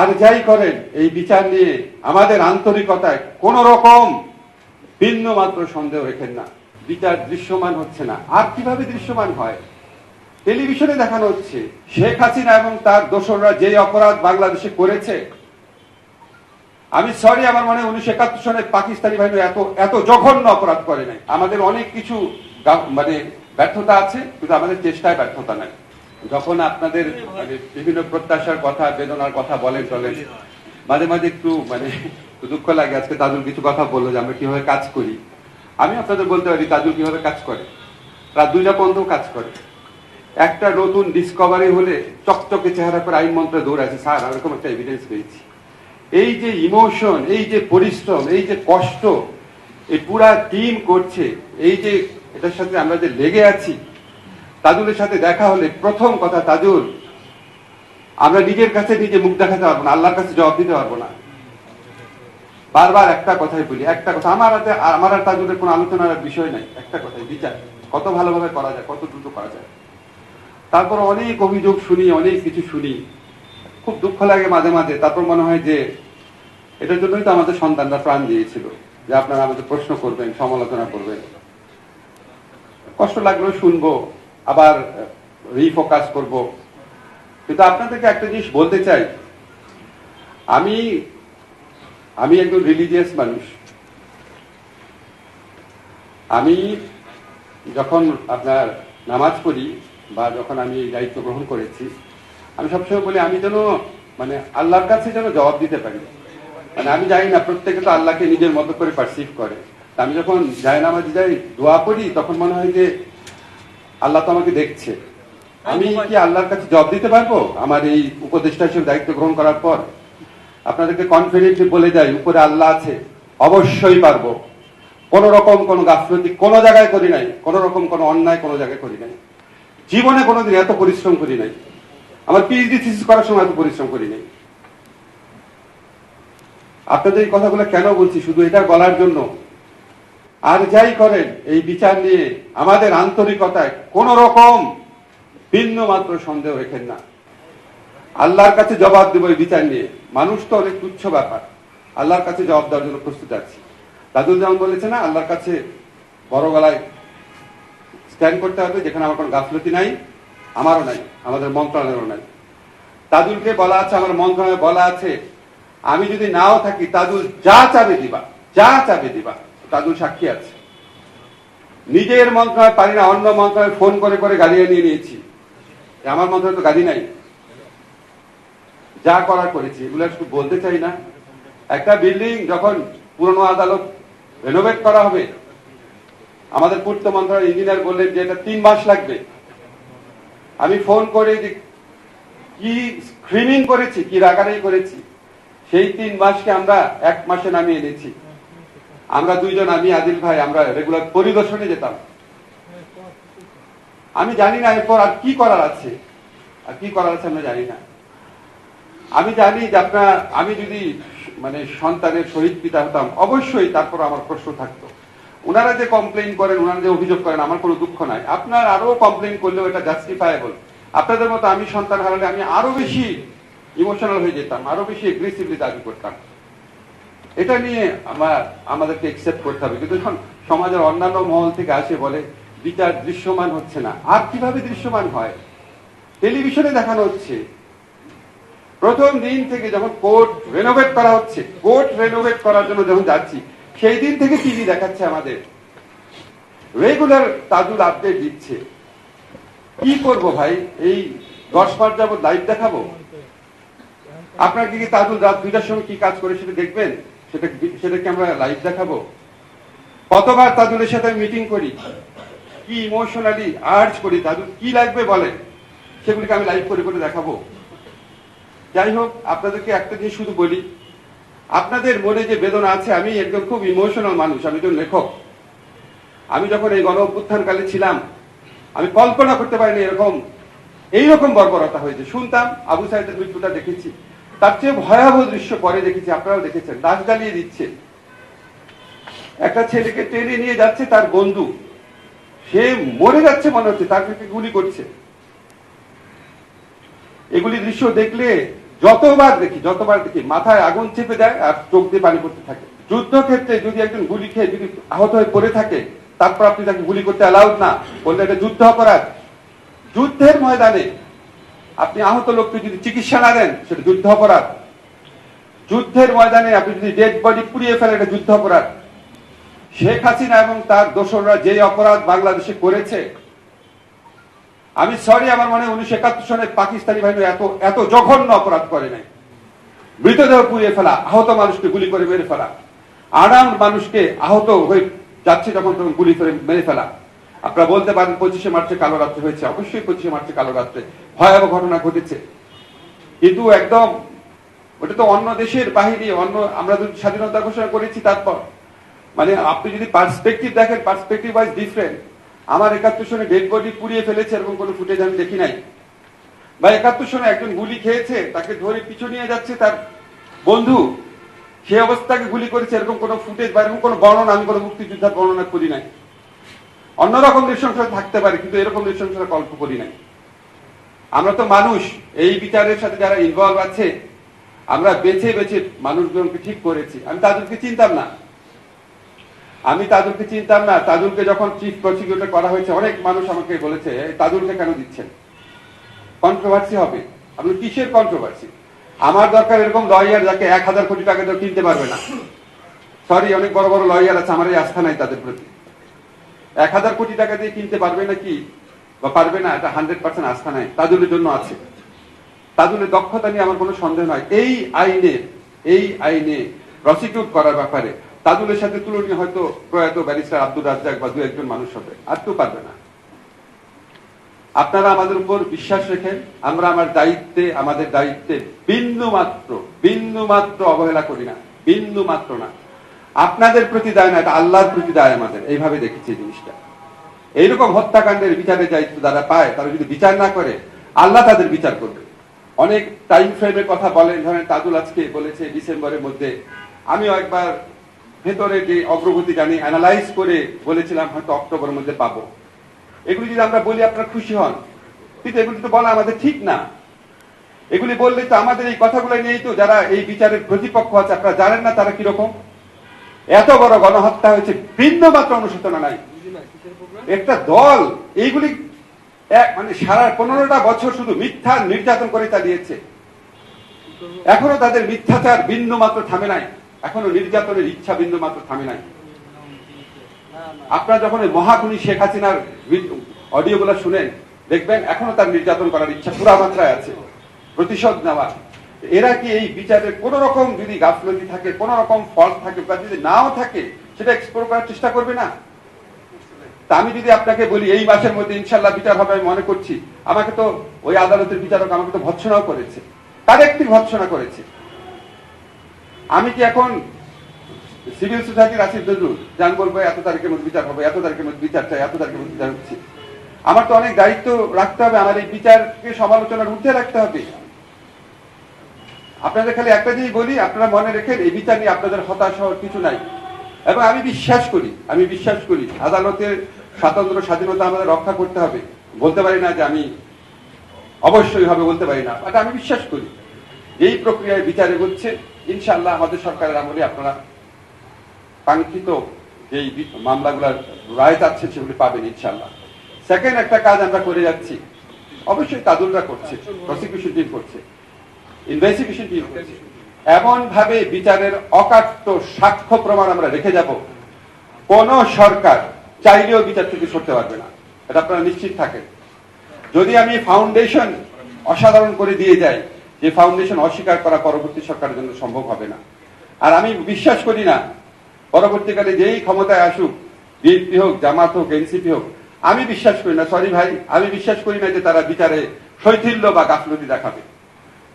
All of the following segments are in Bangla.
আর যাই করেন, এই বিচার নিয়ে আমাদের আন্তরিকতায় কোন রকম ভিন্ন মাত্র সন্দেহ রেখেন না। বিচার দৃশ্যমান হচ্ছে না। আর কীভাবে দৃশ্যমান হয়? টেলিভিশনে দেখানো হচ্ছে, শেখ হাসিনা এবং তার দোসররা যে অপরাধ বাংলাদেশে করেছে। আমি সরি আমার মনে উনিশশো একাত্তর সনে পাকিস্তানি বাহিনী এত এত জঘন্য অপরাধ করে নাই। আমাদের অনেক কিছু মানে ব্যর্থতা আছে, কিন্তু আমাদের চেষ্টায় ব্যর্থতা নাই। যখন আপনাদের মানে বিভিন্ন প্রত্যাশার কথা, বেদনার কথা বলেন চলেন মাঝে মাঝে একটু মানে দুঃখ লাগে। আজকে তাজুল কিছু কথা বলল যে আমরা কীভাবে কাজ করি। আমি আপনাদের বলতে পারি, তাজুল কীভাবে কাজ করে? রাত দুইটা পর্যন্ত কাজ করে। একটা নতুন ডিসকভারি হলে চকচকে চেহারা করে আইন মন্ত্রে দৌড় আছে স্যার এরকম একটা এভিডেন্স পেয়েছি। এই যে ইমোশন এই যে পরিশ্রম, এই যে কষ্ট, এই পুরা টিম করছে। এই যে এটার সাথে আমরা যে লেগে আছি তাজুলের সাথে দেখা হলে প্রথম কথা তাজুল, আমরা নিজের কাছে নিজে মুখ দেখাতে পারব না, আল্লাহর কাছে জবাব দিতে পারব না। বারবার একটা কথাই বলি, একটা কথা, আমার হাতে, আমার আর তাজুলের কোনো আলোচনার বিষয় নাই, একটা কথাই, বিচার। কত ভালোভাবে করা যায়, কত দ্রুত করা যায়। তারপর অনেক অভিযোগ শুনি, অনেক কিছু শুনি। খুব দুঃখ লাগে মাঝে মাঝে, তারপর মনে হয় যে এটার জন্যই তো আমাদের সন্তানরা প্রাণ দিয়েছিল, যে আপনারা আমাদের প্রশ্ন করবেন, সমালোচনা করবেন। কষ্ট লাগলেও শুনব। আবার রিফোকাস করব। কিন্তু আপনাদেরকে একটা জিনিস বলতে চাই। আমি আমি একজন রিলিজিয়াস মানুষ। আমি যখন আপনার নামাজ পড়ি বা যখন আমি দায়িত্ব গ্রহণ করেছি, আমি সবসময় বলি, আমি যেন মানে আল্লাহর কাছে যেন জবাব দিতে পারি। মানে আমি জানি না, প্রত্যেকে তো আল্লাহকে নিজের মতো করে পারসিভ করে। আমি যখন যাই নামাজ যাই, দোয়া পড়ি, তখন মনে হয় যে আল্লাহ তো আমাকে দেখছে। আমি কি আল্লাহর কাছে জব দিতে পারব? আমার এই উপদেষ্টা হিসেবে দায়িত্ব গ্রহণ করার পর? আপনাদেরকে কনফিডেন্টলি বলে যাই উপরে আল্লাহ আছে অবশ্যই পারব। কোন রকম কোন গাফলতি কোন জায়গায় করি নাই কোন রকম কোন অন্যায় কোন জায়গায় করি নাই। জীবনে কোনোদিন এত পরিশ্রম করি নাই। আমার পিএইচডি থিসিস করার সময় এত পরিশ্রম করি নাই। আপনাদের এই কথাগুলো কেন বলছি? শুধু এটা বলার জন্য আর যাই করেন, এই বিচার নিয়ে আমাদের আন্তরিকতায় কোন রকম ভিন্ন মাত্র সন্দেহ রেখেন না। আল্লাহর কাছে জবাব দেবো এই বিচার নিয়ে। মানুষ তো অনেক তুচ্ছ ব্যাপার। আল্লাহর কাছে জবাব দেওয়ার জন্য প্রস্তুত আছি। দাদুল যেমন বলেছে না, আল্লাহর কাছে বড় গলায় স্ট্যান্ড করতে হবে, যেখানে আমার কোনো গাফলতি নাই, আমারও নাই, আমাদের মন্ত্রণালয়েরও নাই। তাদুলকে বলা আছে, আমার মন্ত্রণালয়ে বলা আছে, আমি যদি নাও থাকি, তাদুল যা চাবে দিবা, যা চাবে দিবা। তাদুল সাক্ষী আছে। নিজের মন্ত্রণালয় পারি না, অন্য মন্ত্রণালয় ফোন করে করে গাড়ি নিয়ে নিয়েছি। আমার মন্ত্রণালয় তো গাড়ি নাই। যা করার করেছি, এগুলো একটু বলতে চাই না। একটা বিল্ডিং যখন পুরনো আদালত রেনোভেট করা হবে, আমাদের পূর্ত মন্ত্রণালয় ইঞ্জিনিয়ার বললেন যে এটা তিন মাস লাগবে। আমি ফোন করে কি স্ক্রিনিং করেছি, কি রাগারাই করেছি, সেই তিন মাসকে আমরা এক মাসে নামিয়ে এনেছি। আমরা দুইজন, আমি, আদিল ভাই, আমরা রেগুলার পরিদর্শনে যেতাম। আমি জানি না এরপর আর কি করার আছে। আর কি করার আছে আমরা জানি না। আমি জানি যে আপনার, আমি যদি মানে সন্তানের শহীদ পিতা হতাম, অবশ্যই তারপর আমার প্রশ্ন থাকতো। ওনারা যে কমপ্লেন করেন ওনারা যে অভিযোগ করেন, আমার কোনো দুঃখ নাই। আপনার আরও কমপ্লেন করলেও এটা জাস্টিফায়েবল আপনাদের মতো আমি সন্তান হারালে আমি আরও বেশি ইমোশনাল হয়ে যেতাম আরও বেশি এগ্রেসিভলি দাবি করতাম। এটা নিয়ে আমার, আমাদেরকে একসেপ্ট করতে হবে। কিন্তু যখন সমাজের অন্যান্য মহল থেকে আসে বলে, বিচার দৃশ্যমান হচ্ছে না। আর কীভাবে দৃশ্যমান হয়? টেলিভিশনে দেখানো হচ্ছে। প্রথম দিন থেকে যখন কোর্ট রেনোভেট করা হচ্ছে, কোর্ট রেনোভেট করার জন্য যখন যাচ্ছি, সেই দিন থেকে টিভি দেখাচ্ছে আমাদের। রেগুলার তাজুল আপডেট দিচ্ছে। কি করব ভাই? এই দশ মাস যাবত লাইভ দেখাবো? আপনার কি তাজুল রাত দুইটার সময় কি কাজ করে সেটা দেখবেন? সেটা সেটা কি আমরা লাইভ দেখাবো? কতবার তাজুলের সাথে মিটিং করি? কি ইমোশনালি আর্জ করি? তাজুল কি লাগবে বলেন সেগুলিকে আমি লাইভ করে করে দেখাবো। যাই হোক, আপনাদেরকে একটা জিনিস শুধু বলি। আপনাদের মনে যে বেদনা আছে, আমি একদম খুব ইমোশনাল মানুষ, আমি একজন লেখক। আমি যখন এই গণ অভ্যুত্থানকালে ছিলাম, আমি কল্পনা করতে পারিনি এরকম, এইরকম বর্বরতা হয়েছে। শুনতাম, আবু সাহেবের মৃত্যুটা দেখেছি। তার চেয়ে ভয়াবহ দৃশ্য পরে দেখেছি, আপনারাও দেখেছেন। লাশ জ্বালিয়ে দিচ্ছে। একটা ছেলেকে টেনে নিয়ে যাচ্ছে তার বন্ধু। সে মরে যাচ্ছে মনে হচ্ছে তার থেকে গুলি করছে। এগুলি দৃশ্য দেখলে যতবার দেখি যতবার দেখি, মাথায় আগুন চেপে দেয় আর চোখ দিয়ে পানি পড়তে থাকে। যুদ্ধক্ষেত্রে যদি একজন গুলি খেয়ে যদি আহত হয়ে পড়ে থাকে, তারপর আপনি তাকে গুলি করতে অ্যালাউড না। বললে এটা যুদ্ধ অপরাধ। যুদ্ধের ময়দানে আপনি আহত লোককে যদি চিকিৎসা না দেন, সেটা যুদ্ধ অপরাধ। যুদ্ধের ময়দানে আপনি যদি ডেড বডি পুড়িয়ে ফেলেন, এটা যুদ্ধ অপরাধ। শেখ হাসিনা এবং তার দোসররা যে অপরাধ বাংলাদেশে করেছে, আমি সরি আমার মনে উনিশশো একাত্তর সনে পাকিস্তানি বাহিনী এত এত জঘন্য অপরাধ করে নাই। মৃতদেহ পুড়িয়ে ফেলা, আহত মানুষকে গুলি করে মেরে ফেলা, আরাম মানুষকে আহত হয়ে যাচ্ছে যখন তখন গুলি করে মেরে ফেলা। আপনারা বলতে পারেন পঁচিশে মার্চে কালো রাত্রে হয়েছে। অবশ্যই পঁচিশে মার্চে কালো রাত্রে ভয়াবহ ঘটনা ঘটেছে। কিন্তু একদম, ওটা তো অন্য দেশের বাহিনী, অন্য, আমরা যদি স্বাধীনতা ঘোষণা করেছি তারপর। মানে আপনি যদি পার্সপেক্টিভ দেখেন পার্সপেক্টিভ ওয়াইজ ডিফারেন্ট আমার একাত্তর সনে ডেড বডি পুড়িয়ে ফেলেছে, এরকম কোনো ফুটেজ আমি দেখি নাই। বা একাত্তর সনে একজন গুলি খেয়েছে, তাকে ধরে পিছু নিয়ে যাচ্ছে তার বন্ধু। সে অবস্থাকে গুলি করেছে, এরকম কোনো ফুটেজ বা এরকম কোনো বর্ণনা, আমি কোনো মুক্তিযোদ্ধার বর্ণনা করি নাই। অন্যরকম নৃশংসতা থাকতে পারে, কিন্তু এরকম নৃশংসতা কল্প করি নাই। আমরা তো মানুষ, এই বিচারের সাথে যারা ইনভলভ আছে, আমরা বেছে বেছে মানুষজনকে ঠিক করেছি। আমি তাদেরকে চিনতাম না। আমি তাদেরকে চিনতাম না। তাজুলকে যখন চিফ প্রসিকিউটর করা হয়েছে, অনেক মানুষ আমাকে বলেছে, "এই তাজুলকে কেন দিচ্ছেন? কন্ট্রোভার্সি হবে। আপনি কিসের কন্ট্রোভার্সি আমার দরকার এরকম লয়ার যাকে এক হাজার কোটি টাকা দিয়ে কিনতে পারবে না। সরি অনেক বড় বড় লয়ার আছে, আমার এই আস্থা নাই তাদের প্রতি। এক হাজার কোটি টাকা দিয়ে কিনতে পারবে না কি বা পারবে না, এটা হান্ড্রেড পার্সেন্ট আস্থা নাই। তাজুলের জন্য আছে। তাজুলের দক্ষতা নিয়ে আমার কোনো সন্দেহ নয় এই আইনে এই আইনে প্রসিকিউট করার ব্যাপারে তাজুলের সাথে তুলনীয় হয়তো প্রয়াত ব্যারিস্টার আব্দুল রাজ্জাক বা দু একজন মানুষ হবে। আর কেউ পারবে না। আপনারা আমাদের উপর বিশ্বাস রেখেন, আমরা আমার দায়িত্বে, আমাদের দায়িত্বে বিন্দু মাত্র বিন্দু মাত্র অবহেলা করি না। বিন্দু মাত্র না। আপনাদের প্রতি দায় না, এটা আল্লাহর প্রতি দায় আমাদের। এইভাবে দেখেছি জিনিসটা। এইরকম হত্যাকাণ্ডের বিচারে দায়িত্ব যারা পায়, তারা যদি বিচার না করে, আল্লাহ তাদের বিচার করবে। অনেক টাইম ফ্রেমের কথা বলেন, ধরেন তাজুল আজকে বলেছে ডিসেম্বরের মধ্যে আমিও একবার ভেতরে যে অগ্রগতি জানি অ্যানালাইজ করে বলেছিলাম, হয়তো অক্টোবরের মধ্যে পাবো। এগুলি যদি আমরা বলি, আপনারা খুশি হন। কিন্তু এগুলি তো বলা আমাদের ঠিক না। এগুলি বললে তো আমাদের এই কথাগুলো নিয়েই তো যারা এই বিচারের প্রতিপক্ষ আছে, আপনারা জানেন না তারা কীরকম? এত বড় গণহত্যা হয়েছে, ভিন্ন মাত্র অনুশোচনা নাই। একটা দল এইগুলি মানে সারা পনেরোটা বছর শুধু মিথ্যা নির্যাতন করে চালিয়েছে। এখনও তাদের মিথ্যাচার বিন্দু মাত্র থামে নাই। এখনও নির্যাতনের ইচ্ছা বিন্দু মাত্র থামে নাই। আপনারা যখন মহাগুণী শেখ হাসিনার অডিও গুলো শুনেন, দেখবেন এখনও তার নির্যাতন করার ইচ্ছা পুরা মাত্রায় আছে। প্রতিশোধ নেওয়া এরা কি এই বিচারে কোন রকম যদি গাফলতি থাকে কোন রকম ফল্ট থাকে বা যদি নাও থাকে, সেটা এক্সপ্লোর করার চেষ্টা করবে না? তা আমি যদি আপনাকে বলি, এই মাসের মধ্যে ইনশাল্লাহ বিচার হবে আমি মনে করছি, আমাকে তো ওই আদালতের বিচারক আমাকে তো ভৎসনাও করেছে। তার একটি ভৎসনা করেছে। আমি কি এখন সিভিল সোসাইটির আসিফ নজরুল যান বলব, এত তারিখের মধ্যে বিচার হবে, এত তারিখের মধ্যে বিচার চাই, এত তারিখের মধ্যে বিচার হচ্ছে। আমার তো অনেক দায়িত্ব রাখতে হবে, আমার এই বিচারকে সমালোচনার ঊর্ধ্বে রাখতে হবে। আপনাদের খালি একটা জিনিস বলি, আপনারা মনে রেখেন, এই বিচার নিয়ে আপনাদের হতাশ হওয়ার কিছু নাই। এবং আমি বিশ্বাস করি, আমি বিশ্বাস করি, আদালতের স্বাতন্ত্র স্বাধীনতা আমাদের রক্ষা করতে হবে। বলতে পারি না যে আমি অবশ্যই হবে বলতে পারি না আমি বিশ্বাস করি, এই প্রক্রিয়ায় বিচার এগোচ্ছে। ইনশাল্লাহ আমাদের সরকারের আমলে আপনারা কাঙ্ক্ষিত যেই মামলাগুলোর রায় যাচ্ছে সেগুলি পাবেন ইনশাল্লাহ সেকেন্ড একটা কাজ আমরা করে যাচ্ছি, অবশ্যই তাদুলরা করছে প্রসিকিউশন টিম করছে। ইনভেস্টিগেশন টিম এমন ভাবে বিচারের অকাট্য সাক্ষ্য প্রমাণ আমরা রেখে যাব, কোন সরকার চাইলেও বিচার থেকে সরতে পারবে না। এটা আপনারা নিশ্চিত থাকেন। যদি আমি ফাউন্ডেশন অসাধারণ করে দিয়ে যাই, যে ফাউন্ডেশন অস্বীকার করা পরবর্তী সরকারের জন্য সম্ভব হবে না। আর আমি বিশ্বাস করি না, পরবর্তীকালে যেই ক্ষমতায় আসুক, বিএনপি হোক, জামাত হোক, এনসিপি হোক, আমি বিশ্বাস করি না, সরি ভাই, আমি বিশ্বাস করি না যে তারা বিচারে শৈথিল্য বা গাফলতি দেখাবে।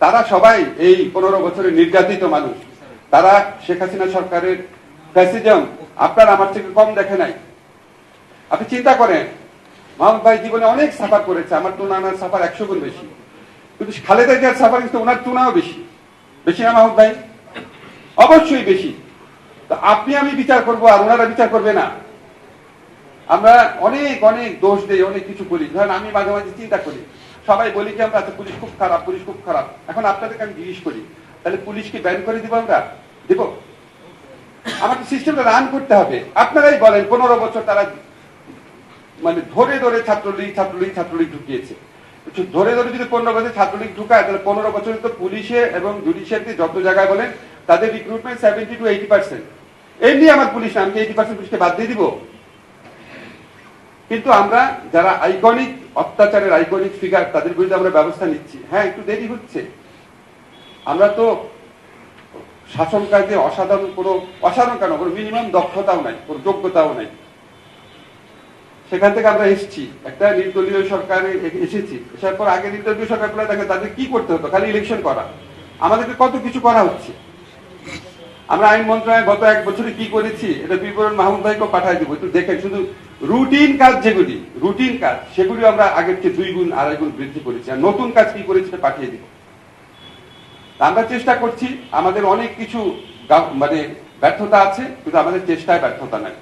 তারা সবাই এই পনেরো বছরের নির্যাতিত মানুষ। তারা শেখ হাসিনা সরকারের ফ্যাসিজম আপনার আমার থেকে কম দেখে নাই। আপনি চিন্তা করেন মোহাম্মদ ভাই জীবনে অনেক সাফার করেছে, আমার তুলনার সাফার একশো গুণ বেশি। কিন্তু খালেদা জিয়ার সাফার কিন্তু ওনার তুলনাও বেশি। বেশি না মাহমুদ ভাই? অবশ্যই বেশি। তো আপনি আমি বিচার করব আর ওনারা বিচার করবে না। আমরা অনেক অনেক দোষ দেই, অনেক কিছু বলি ধরেন আমি মাঝে মাঝে চিন্তা করি সবাই বলি কি আমরা পুলিশ খুব খারাপ, পুলিশ খুব খারাপ। এখন আপনাদেরকে আমি জিজ্ঞেস করি, তাহলে পুলিশকে ব্যান করে দিব আমরা? দেব? আমাকে সিস্টেমটা রান করতে হবে। আপনারাই বলেন, পনেরো বছর তারা মানে ধরে ধরে ছাত্রলীগ ছাত্রলীগ ছাত্রলীগ ঢুকিয়েছে। ধরে ধরে যদি পনেরো বছর ছাত্রলীগ ঢুকায়, তাহলে পনেরো বছরে তো পুলিশে এবং জুডিশিয়ারিতে যত জায়গায় বলেন, তাদের recruitment seventy two eighty percent এমনি আমার পুলিশ আমি এইটি পার্সেন্ট পুলিশকে বাদ দিয়ে দিব। কিন্তু আমরা যারা আইকনিক অত্যাচারের আইকনিক ফিগার তাদের বিরুদ্ধে আমরা ব্যবস্থা নিচ্ছি। হ্যাঁ একটু দেরি হচ্ছে। আমরা তো শাসন কাজে অসাধারণ কোনো, অসাধারণ কেন? কোনো মিনিমাম দক্ষতাও নাই, কোনো যোগ্যতাও নাই। সেখান থেকে আমরা এসেছি। একটা নির্দলীয় সরকারে এসেছি। এসার পর আগে নির্দলীয় সরকারগুলো দেখে তাদের কি করতে হতো? খালি ইলেকশন করা। আমাদেরকে কত কিছু করা হচ্ছে? আমরা আইন মন্ত্রণালয়ে গত এক বছরে কি করেছি? এটা বিবরণ মাহমুদ ভাইকে পাঠাই দিব। একটু দেখেন, শুধু রুটিন কাজ যেগুলি, রুটিন কাজ, সেগুলি আমরা আগের থেকে দুই গুণ, আড়াই গুণ বৃদ্ধি করেছি। আর নতুন কাজ কি করেছি পাঠিয়ে দিব। আমরা চেষ্টা করছি, আমাদের অনেক কিছু মানে ব্যর্থতা আছে, কিন্তু আমাদের চেষ্টায় ব্যর্থতা নাই।